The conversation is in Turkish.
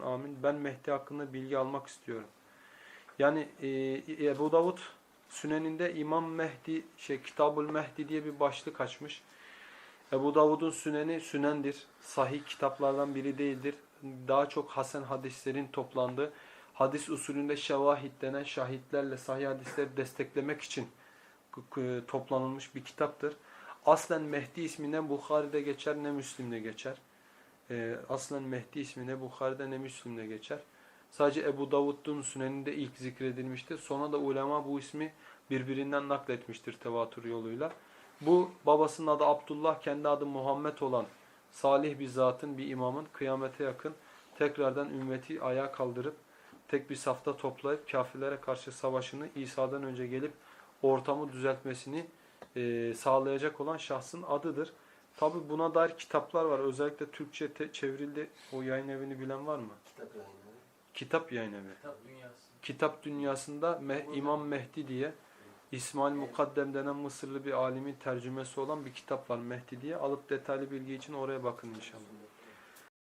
Amin. Ben Mehdi hakkında bilgi almak istiyorum. Yani e, Ebu Davud Süneninde İmam Mehdi, şey Kitabul Mehdi diye bir başlık açmış. Ebu Davud'un Süneni Sünendir. Sahih kitaplardan biri değildir. Daha çok hasen hadislerin toplandığı, hadis usulünde şevahid denen şahitlerle sahih hadisleri desteklemek için toplanılmış bir kitaptır. Aslen Mehdi ismi ne Bukhari'de geçer ne Müslim'de geçer. Ee, aslen Mehdi ismi ne Bukhari'de ne Müslim'de geçer. Sadece Ebu Davud'un süneninde ilk zikredilmiştir. Sonra da ulema bu ismi birbirinden nakletmiştir tevatür yoluyla. Bu babasının adı Abdullah, kendi adı Muhammed olan salih bir zatın, bir imamın kıyamete yakın tekrardan ümmeti ayağa kaldırıp tek bir safta toplayıp kafirlere karşı savaşını İsa'dan önce gelip ortamı düzeltmesini e, sağlayacak olan şahsın adıdır. Tabi buna dair kitaplar var. Özellikle Türkçe çevrildi. O yayın evini bilen var mı? Kitap yayınları. Kitap yayın evi. Kitap dünyası. Kitap dünyasında Me- İmam Mehdi diye İsmail Mukaddem denen Mısırlı bir alimin tercümesi olan bir kitap var Mehdi diye. Alıp detaylı bilgi için oraya bakın inşallah.